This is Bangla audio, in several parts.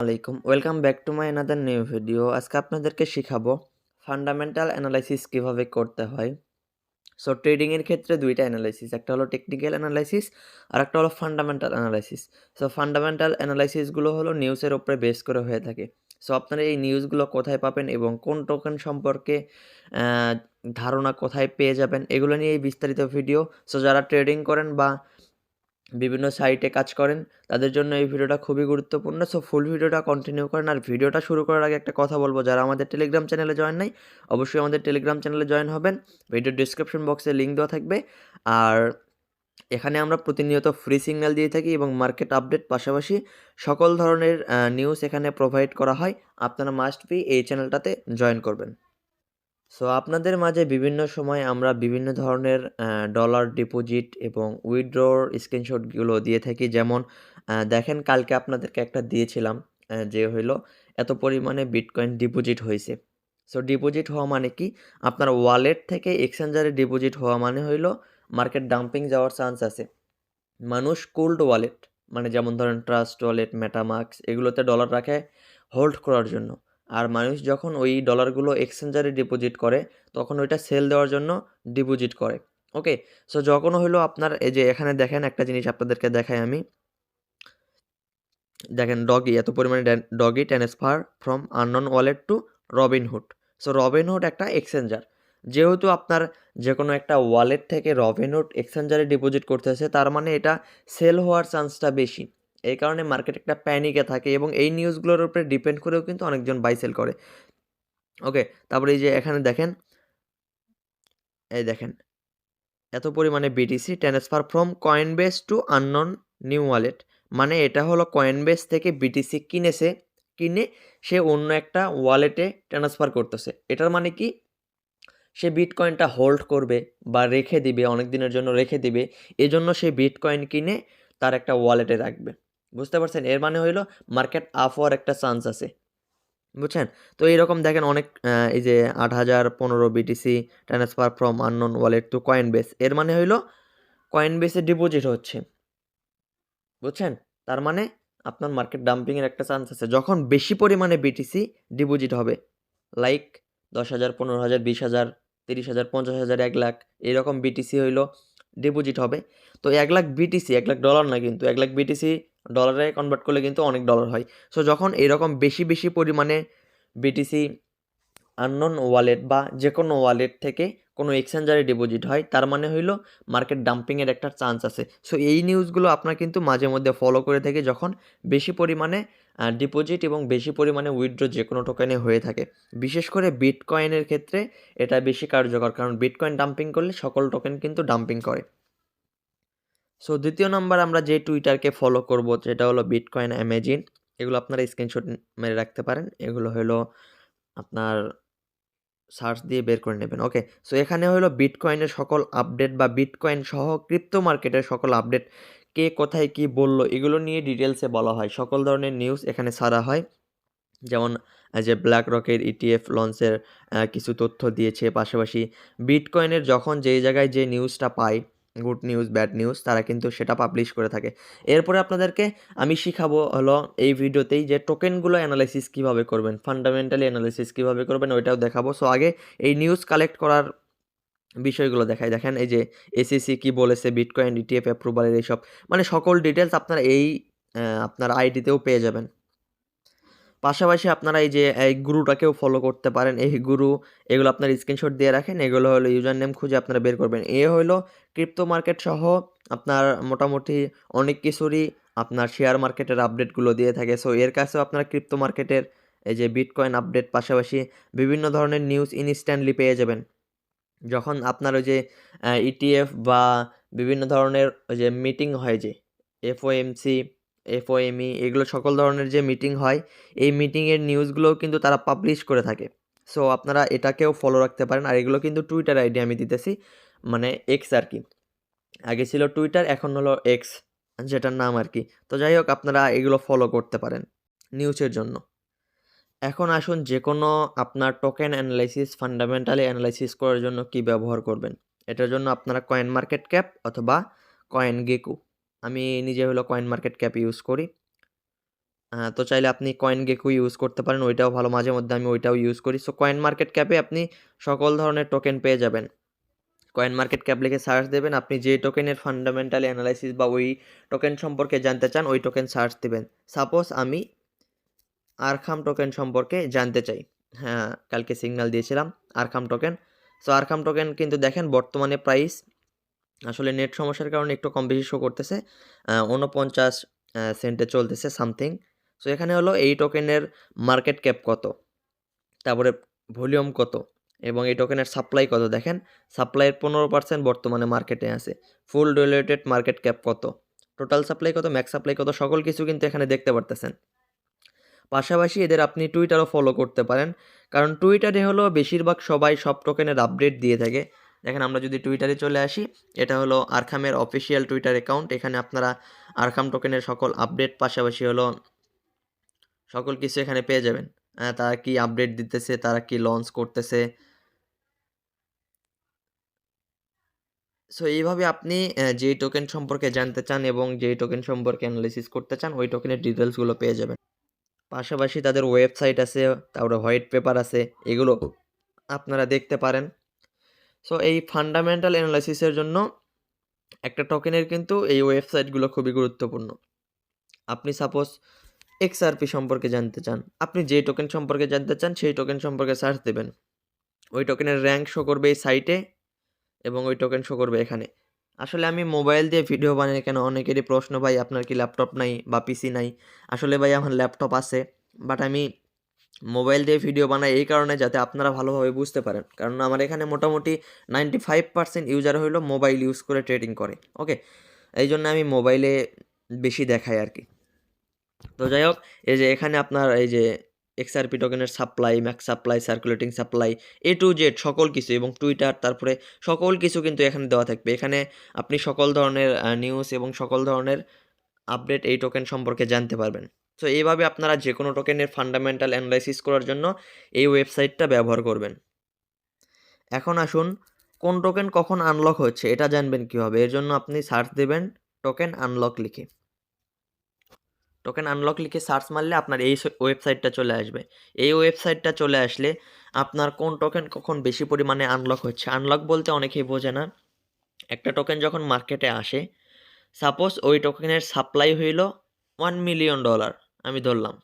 আলাইকুম। Welcome back to my another new video আজকে আপনাদেরকে শেখাবো ফান্ডামেন্টাল অ্যানালাইসিস কীভাবে করতে হয়। সো ট্রেডিংয়ের ক্ষেত্রে দুইটা অ্যানালাইসিস একটা হলো টেকনিক্যাল অ্যানালাইসিস আর একটা হলো ফান্ডামেন্টাল অ্যানালাইসিস সো ফান্ডামেন্টাল অ্যানালাইসিসগুলো হলো নিউজের ওপরে বেস করে হয়ে থাকে। সো আপনারা এই নিউজগুলো কোথায় পাবেন এবং কোন টোকেন সম্পর্কে ধারণা কোথায় পেয়ে যাবেন, এগুলো নিয়ে এই বিস্তারিত ভিডিও সো যারা ট্রেডিং করেন বা বিভিন্ন সাইটে কাজ করেন, তাদের জন্য এই ভিডিওটা খুবই গুরুত্বপূর্ণ। সো ফুল ভিডিওটা কন্টিনিউ করেন। আর ভিডিওটা শুরু করার আগে একটা কথা বলব, যারা আমাদের টেলিগ্রাম চ্যানেলে জয়েন নাই, অবশ্যই আমাদের টেলিগ্রাম চ্যানেলে জয়েন হবেন। ভিডিও ডিসক্রিপশন বক্সে লিঙ্ক দেওয়া থাকবে। আর এখানে আমরা প্রতিনিয়ত ফ্রি সিগন্যাল দিয়ে থাকি এবং মার্কেট আপডেট পাশাপাশি সকল ধরনের নিউজ এখানে প্রোভাইড করা হয়। আপনারা মাস্ট বি এই চ্যানেলটাতে জয়েন করবেন। সো আপনাদের মাঝে বিভিন্ন সময় আমরা বিভিন্ন ধরনের ডলার ডিপোজিট এবং উইথড্রর স্ক্রিনশটগুলো দিয়ে থাকি। যেমন দেখেন কালকে আপনাদেরকে একটা দিয়েছিলাম যে হইল এত পরিমাণে বিটকয়েন ডিপোজিট হয়েছে সো ডিপোজিট হওয়া মানে কি? আপনার ওয়ালেট থেকে এক্সচেঞ্জারে ডিপোজিট হওয়া মানে হইল মার্কেট ডাম্পিং যাওয়ার চান্স আছে। মানুষ কোল্ড ওয়ালেট মানে যেমন ধরেন ট্রাস্ট ওয়ালেট মেটামাক্স এগুলোতে ডলার রাখে হোল্ড করার জন্য। আর মানুষ যখন ওই ডলারগুলো এক্সচেঞ্জারে ডিপোজিট করে, তখন ওইটা সেল দেওয়ার জন্য ডিপোজিট করে। ওকে সো যখন হইল আপনার, এই যে এখানে দেখেন একটা জিনিস আপনাদেরকে দেখাই আমি। দেখেন ডগি এত পরিমাণে Doge transfer from unknown wallet to Robinhood so Robinhood একটা এক্সচেঞ্জার যেহেতু আপনার যে কোনো একটা ওয়ালেট থেকে রবিনহুড এক্সচেঞ্জারে ডিপোজিট করতেছে, তার মানে এটা সেল হওয়ার চান্সটা বেশি। এই কারণে মার্কেট একটা প্যানিকে থাকে এবং এই নিউজগুলোর উপরে ডিপেন্ড করেও কিন্তু অনেকজন বাই সেল করে। ওকে তারপরে এই যে এখানে দেখেন, এই দেখেন, এত পরিমাণে BTC transfer from Coinbase to unknown new wallet মানে এটা হলো কয়েন বেস থেকে বিটিসি কিনেছে, কিনে সে অন্য একটা ওয়ালেটে ট্রান্সফার করতেছে। এটার মানে কি? সে বিটকয়েনটা হোল্ড করবে বা রেখে দিবে অনেক দিনের জন্য রেখে দিবে, এজন্য সে বিটকয়েন কিনে তার একটা ওয়ালেটে রাখবে। বুঝতে পারছেন? এর মানে হইল মার্কেট আপ হওয়ার একটা চান্স আছে। বুঝছেন? তো এইরকম দেখেন অনেক এই যে আট হাজার পনেরো BTC transfer from unknown wallet to Coinbase এর মানে হইল কয়েন বেসে ডিপোজিট হচ্ছে। বুঝছেন? তার মানে আপনার মার্কেট ডাম্পিংয়ের একটা চান্স আছে। যখন বেশি পরিমাণে বিটিসি ডিপোজিট হবে লাইক দশ হাজার, পনেরো হাজার, বিশ হাজার, তিরিশ হাজার, পঞ্চাশ হাজার, এক লাখ এরকম বিটিসি হইল ডিপোজিট হবে। তো এক লাখ বিটিসি এক লাখ ডলার না কিন্তু, এক লাখ বিটিসি ডলারে কনভার্ট করলে কিন্তু অনেক ডলার হয়। সো যখন এরকম বেশি বেশি পরিমাণে বিটিসি আননোন ওয়ালেট বা যে কোনো ওয়ালেট থেকে কোনো এক্সচেঞ্জারে ডিপোজিট হয়, তার মানে হইল মার্কেট ডাম্পিংয়ের একটা চান্স আছে। সো এই নিউজগুলো আপনার কিন্তু মাঝে মধ্যে ফলো করে থাকে যখন বেশি পরিমাণে ডিপোজিট এবং বেশি পরিমাণে উইথড্র যে কোনো টোকেনে হয়ে থাকে। বিশেষ করে বিটকয়েনের ক্ষেত্রে এটা বেশি কার্যকর, কারণ বিটকয়েন ডাম্পিং করলে সকল টোকেন কিন্তু ডাম্পিং করে। সো দ্বিতীয় নাম্বার আমরা যে টুইটারকে ফলো করব যেটা হলো বিটকয়েন অ্যামেজিন এগুলো আপনারা স্ক্রিনশট মেরে রাখতে পারেন। এগুলো হলো আপনার সার্চ দিয়ে বের করে নেবেন। ওকে সো এখানে হলো বিটকয়েনের সকল আপডেট বা বিটকয়েন সহ ক্রিপ্টো মার্কেটের সকল আপডেট কে কোথায় কি বলল, এগুলো নিয়ে ডিটেলসে বলা হয়। সকল ধরনের নিউজ এখানে সারা হয়। যেমন যে ব্ল্যাক রকের ইটিএফ লঞ্চের কিছু তথ্য দিয়েছে। পাশাপাশি বিটকয়েনের যখন যেই জায়গায় যে নিউজটা পায় গুড নিউজ, ব্যাড নিউজ, তারা কিন্তু সেটা পাবলিশ করে থাকে। এরপরে আপনাদেরকে আমি শিখাবো হলো এই ভিডিওতেই যে টোকেনগুলো অ্যানালাইসিস কীভাবে করবেন ফান্ডামেন্টালি অ্যানালাইসিস কীভাবে করবেন, ওইটাও দেখাবো। সো আগে এই নিউজ কালেক্ট করার বিষয়গুলো দেখায় দেখেন, এই যে এসিসি কি বলেছে বিটকয়েন ইটিএফ অ্যাপ্রুভালের এইসব মানে সকল ডিটেলস আপনারা এই আপনার আইডিতেও পেয়ে যাবেন। পাশাপাশি আপনারা এই যে, এই গুরুটাকেও ফলো করতে পারেন। এই গুরু, এগুলো আপনার স্ক্রিনশট দিয়ে রাখেন। এগুলো হলো ইউজার নেম খুঁজে আপনারা বের করবেন। এ হলো ক্রিপ্টো মার্কেট সহ আপনার মোটামুটি অনেক কিছুরই আপনার শেয়ার মার্কেটের আপডেটগুলো দিয়ে থাকে। সো এর কাছেও আপনারা ক্রিপ্টো মার্কেটের এই যে বিটকয়েন আপডেট পাশাপাশি বিভিন্ন ধরনের নিউজ ইনস্ট্যান্টলি পেয়ে যাবেন। যখন আপনার ওই যে ইটিএফ বা বিভিন্ন ধরনের ওই যে মিটিং হয় যে এফ ও এফওএমসি এফওএমই এগুলো সকল ধরনের যে মিটিং হয়, এই মিটিংয়ের নিউজগুলোও কিন্তু তারা পাবলিশ করে থাকে। সো আপনারা এটাকেও ফলো রাখতে পারেন। আর এগুলো কিন্তু টুইটার আইডি আমি দিতেছি মানে এক্স আর কি। আগে ছিল টুইটার এখন হলো এক্স যেটার নাম আর কি। তো যাই হোক, আপনারা এগুলো ফলো করতে পারেন নিউজের জন্য। এখন আসুন যে কোনো আপনার টোকেন অ্যানালাইসিস ফান্ডামেন্টালি অ্যানালাইসিস করার জন্য কি ব্যবহার করবেন। এটার জন্য আপনারা কয়েন মার্কেট ক্যাপ অথবা কয়েন গেকু আমি নিজে হলো কয়েন মার্কেট ক্যাপ ইউজ করি। তো চাইলে আপনি কয়েন গেকু ইউজ করতে পারেন, ওইটাও ভালো। মাঝে মধ্যে আমি ওইটাও ইউজ করি। সো কয়েন মার্কেট ক্যাপে আপনি সকল ধরনের টোকেন পেয়ে যাবেন। কয়েন মার্কেট ক্যাপ লিখে সার্চ দেবেন। আপনি যে টোকেনের ফান্ডামেন্টাল অ্যানালাইসিস বা ওই টোকেন সম্পর্কে জানতে চান, ওই টোকেন সার্চ দেবেন। সাপোজ আমি আরখাম টোকেন সম্পর্কে জানতে চাই। হ্যাঁ কালকে সিগন্যাল দিয়েছিলাম Arkham token so Arkham token কিন্তু দেখেন বর্তমানে প্রাইস আসলে নেট সমস্যার কারণে একটু কম বেশি শো করতেছে। উনপঞ্চাশ সেন্টে চলতেছে সামথিং সো এখানে হলো এই টোকেনের মার্কেট ক্যাপ কত? তারপরে ভলিউম কত? এবং এই টোকেনের সাপ্লাই কত? দেখেন সাপ্লাইয়ের পনেরো পার্সেন্ট বর্তমানে মার্কেটে আছে। ফুল রিলেটেড মার্কেট ক্যাপ কত? টোটাল সাপ্লাই কত? ম্যাক্স সাপ্লাই কত? সকল কিছু কিন্তু এখানে দেখতে পারতেছেন। পাশাপাশি এদের আপনি টুইটারও ফলো করতে পারেন। কারণ টুইটারে হলো বেশিরভাগ সবাই সব টোকেনের আপডেট দিয়ে থাকে। দেখেন আমরা যদি টুইটারে চলে আসি, এটা হলো আরখামের অফিসিয়াল টুইটার অ্যাকাউন্ট এখানে আপনারা আরখাম টোকেনের সকল আপডেট পাশাপাশি হলো সকল কিছু এখানে পেয়ে যাবেন। তারা কি আপডেট দিতেছে, তারা কি লঞ্চ করতেছে। সো এইভাবে আপনি যেই টোকেন সম্পর্কে জানতে চান এবং যেই টোকেন সম্পর্কে অ্যানালিসিস করতে চান, ওই টোকেনের ডিটেলসগুলো পেয়ে যাবেন। পাশাপাশি তাদের ওয়েবসাইট আছে, তারপরে হোয়াইট পেপার আছে, এগুলো আপনারা দেখতে পারেন। সো এই ফান্ডামেন্টাল অ্যানালাইসিসের জন্য একটা টোকেনের কিন্তু এই ওয়েবসাইটগুলো খুবই গুরুত্বপূর্ণ। আপনি সাপোজ এক্সআরপি সম্পর্কে জানতে চান, আপনি যে টোকেন সম্পর্কে জানতে চান, সেই টোকেন সম্পর্কে সার্চ দেবেন। ওই টোকেনের র্যাঙ্ক শো করবে এই সাইটে এবং ওই টোকেন শো করবে এখানে। আসলে আমি মোবাইল দিয়ে ভিডিও বানাই কেন? অনেকেরই প্রশ্ন, ভাই, আপনার কি ল্যাপটপ নাই বা পিসি নাই? আসলে ভাই, আমার ল্যাপটপ আছে বাট আমি মোবাইল দিয়ে ভিডিও বানাই এই কারণে যাতে আপনারা ভালোভাবে বুঝতে পারেন। কারণ আমার এখানে মোটামুটি নাইনটি ফাইভ পার্সেন্ট ইউজার হইল মোবাইল ইউজ করে ট্রেডিং করে ওকে এই জন্য আমি মোবাইলে বেশি দেখাই আর কি। তো যাই হোক, এই যে এখানে আপনার এই যে এক্সআরপি টোকেনের supply max supply circulating supply A to Z সকল কিছু এবং টুইটার তারপরে সকল কিছু কিন্তু এখানে দেওয়া থাকবে। এখানে আপনি সকল ধরনের নিউজ এবং সকল ধরনের আপডেট এই টোকেন সম্পর্কে জানতে পারবেন। তো এইভাবে আপনারা যে কোনো টোকেনের ফান্ডামেন্টাল অ্যানালাইসিস করার জন্য এই ওয়েবসাইটটা ব্যবহার করবেন। এখন আসুন, কোন টোকেন কখন আনলক হচ্ছে এটা জানবেন কীভাবে, এর জন্য আপনি সার্চ দেবেন টোকেন আনলক লিখে। টোকেন আনলক লিখে সার্চ মারলে আপনার এই ওয়েবসাইটটা চলে আসবে। এই ওয়েবসাইটটা চলে আসলে আপনার কোন টোকেন কখন বেশি পরিমাণে আনলক হচ্ছে। আনলক বলতে অনেকেই বোঝে না। একটা টোকেন যখন মার্কেটে আসে সাপোজ ওই টোকেনের সাপ্লাই হইল ওয়ান মিলিয়ন ডলার আমি ধরলাম।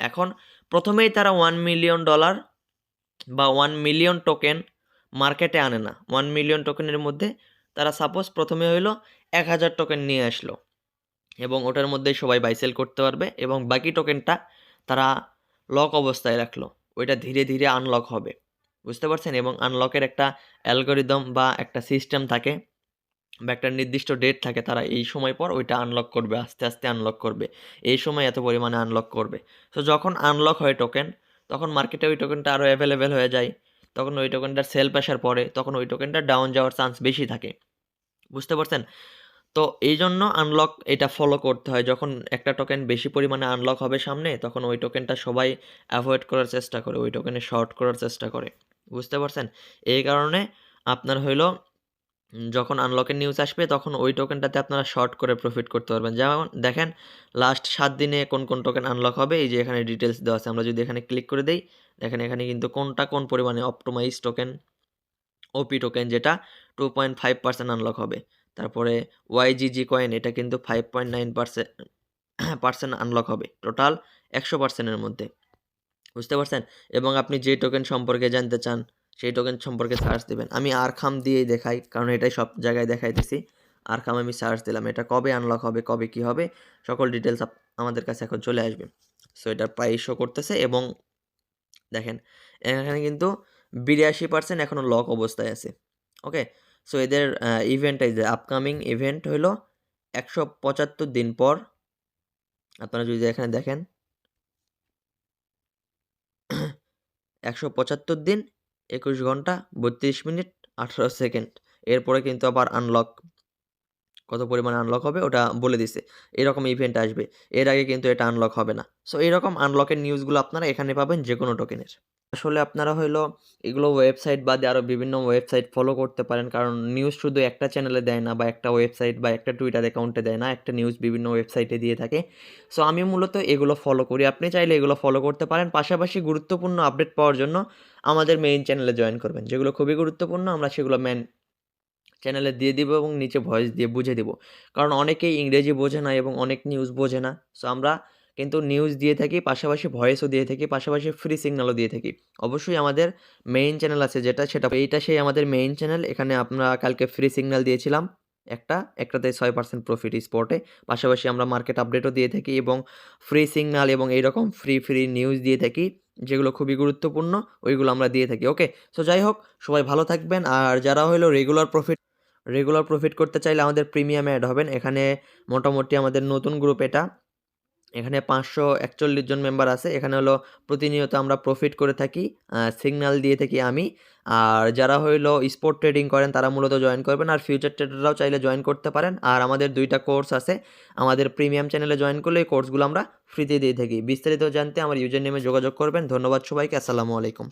এখন প্রথমেই তারা ওয়ান মিলিয়ন ডলার বা ওয়ান মিলিয়ন টোকেন মার্কেটে আনে না। ওয়ান মিলিয়ন টোকেনের মধ্যে তারা সাপোজ প্রথমে হইল এক হাজার টোকেন নিয়ে আসলো এবং ওটার মধ্যে সবাই বাইসেল করতে পারবে এবং বাকি টোকেনটা তারা লক অবস্থায় রাখল। ওইটা ধীরে ধীরে আনলক হবে। বুঝতে পারছেন? এবং আনলকের একটা অ্যালগোরিদম বা একটা সিস্টেম থাকে। বা একটা নির্দিষ্ট ডেট থাকে, তারা এই সময় পর ওইটা আনলক করবে, আস্তে আস্তে আনলক করবে। এই সময় এত পরিমাণে আনলক করবে। তো যখন আনলক হয় টোকেন তখন মার্কেটে ওই টোকেনটা আরও অ্যাভেলেবেল হয়ে যায়। তখন ওই টোকেনটার সেল প্রেশার পরে, তখন ওই টোকেনটা ডাউন যাওয়ার চান্স বেশি থাকে। বুঝতে পারছেন? তো এই জন্য আনলক এটা ফলো করতে হয়। যখন একটা টোকেন বেশি পরিমাণে আনলক হবে সামনে, তখন ওই টোকেনটা সবাই অ্যাভয়েড করার চেষ্টা করে, ওই টোকেনে শর্ট করার চেষ্টা করে। বুঝতে পারছেন? এই কারণে আপনার হইল যখন আনলকের নিউজ আসবে, তখন ওই টোকেনটাতে আপনারা শর্ট করে প্রফিট করতে পারবেন। যেমন দেখেন লাস্ট সাত দিনে কোন কোন টোকেন আনলক হবে, এই যে এখানে ডিটেলস দেওয়া আছে, আমরা যদি এখানে ক্লিক করে দেই, দেখেন এখানে কিন্তু কোনটা কোন পরিমাণে অপটোমাইজ টোকেন ওপি টোকেন যেটা two point five percent unlock হবে। তারপরে ওয়াইজিজি কয়েন এটা কিন্তু five point nine percent percent unlock হবে টোটাল একশো পার্সেন্টের মধ্যে। বুঝতে পারছেন? এবং আপনি যে টোকেন সম্পর্কে জানতে চান সেই টোকেন সম্পর্কে সার্চ দেবেন। আমি আরখাম দিয়েই দেখাই, কারণ এটাই সব জায়গায় দেখাইতেছি। আরখাম আমি সার্চ দিলাম, এটা কবে আনলক হবে, কবে কি হবে, সকল ডিটেলস আমাদের কাছে এখন চলে আসবে। সো এটার প্রাইস শো করতেছে এবং দেখেন, এখানে কিন্তু বিরাশি পার্সেন্ট এখনও লক অবস্থায় আছে। ওকে সো এদের ইভেন্ট এই যে আপকামিং ইভেন্ট হলো একশো পঁচাত্তর দিন পর। আপনারা যদি এখানে দেখেন, একশো পঁচাত্তর দিন একুশ ঘণ্টা, বত্রিশ মিনিট, আঠারো সেকেন্ড। এরপরে কিন্তু আবার আনলক কত পরিমাণে আনলক হবে ওটা বলে দিছে। এরকম ইভেন্ট আসবে। এর আগে কিন্তু এটা আনলক হবে না। সো এরকম আনলকের নিউজগুলো আপনারা এখানে পাবেন যে কোনো টোকেনের আসলে আপনারা হইল এগুলো ওয়েবসাইট বাদে আরও বিভিন্ন ওয়েবসাইট ফলো করতে পারেন। কারণ নিউজ শুধু একটা চ্যানেলে দেয় না বা একটা ওয়েবসাইট বা একটা টুইটার অ্যাকাউন্টে দেয় না। একটা নিউজ বিভিন্ন ওয়েবসাইটে দিয়ে থাকে। সো আমি মূলত এগুলো ফলো করি। আপনি চাইলে এগুলো ফলো করতে পারেন। পাশাপাশি গুরুত্বপূর্ণ আপডেট পাওয়ার জন্য আমাদের মেইন চ্যানেলে জয়েন করবেন। যেগুলো খুবই গুরুত্বপূর্ণ, আমরা সেগুলো মেন চ্যানেলে দিয়ে দিব এবং নিচে ভয়েস দিয়ে বুঝে দিব। কারণ অনেকেই ইংরেজি বোঝে না এবং অনেক নিউজ বোঝে না। সো আমরা কিন্তু নিউজ দিয়ে থাকি, পাশাপাশি ভয়েসও দিয়ে থাকি, পাশাপাশি ফ্রি সিগন্যালও দিয়ে থাকি। অবশ্যই আমাদের মেইন চ্যানেল আছে যেটা সেটা এইটা সেই আমাদের মেইন চ্যানেল। এখানে আমরা কালকে ফ্রি সিগন্যাল দিয়েছিলাম একটা, একটাতে ছয় পার্সেন্ট প্রফিট স্পটে। পাশাপাশি আমরা মার্কেট আপডেটও দিয়ে থাকি এবং ফ্রি সিগন্যাল এবং এইরকম ফ্রি, ফ্রি নিউজ দিয়ে থাকি। যেগুলো খুবই গুরুত্বপূর্ণ ওইগুলো আমরা দিয়ে থাকি। ওকে? সো যাই হোক সবাই ভালো থাকবেন। আর যারা হইল রেগুলার প্রফিট রেগুলার প্রফিট করতে চাইলে আমাদের প্রিমিয়াম অ্যাড হবেন। এখানে মোটামুটি আমাদের নতুন গ্রুপ এটা। এখানে ৫৪১ জন মেম্বার আছে। এখানে হলো প্রতিনিয়ত আমরা প্রফিট করে থাকি। সিগনাল দিয়ে থাকি আমি। আর যারা হইল স্পোর্ট ট্রেডিং করেন, তারা মূলত জয়েন করবেন। আর ফিউচার ট্রেডাররাও চাইলে জয়েন করতে পারেন। আর আমাদের দুইটা কোর্স আছে। আমাদের প্রিমিয়াম চ্যানেলে জয়েন করলে এই কোর্সগুলো আমরা ফ্রিতে দিয়ে থাকি। বিস্তারিত জানতে আমার ইউজার নেমে যোগাযোগ করবেন। ধন্যবাদ সবাইকে। আসসালামু আলাইকুম।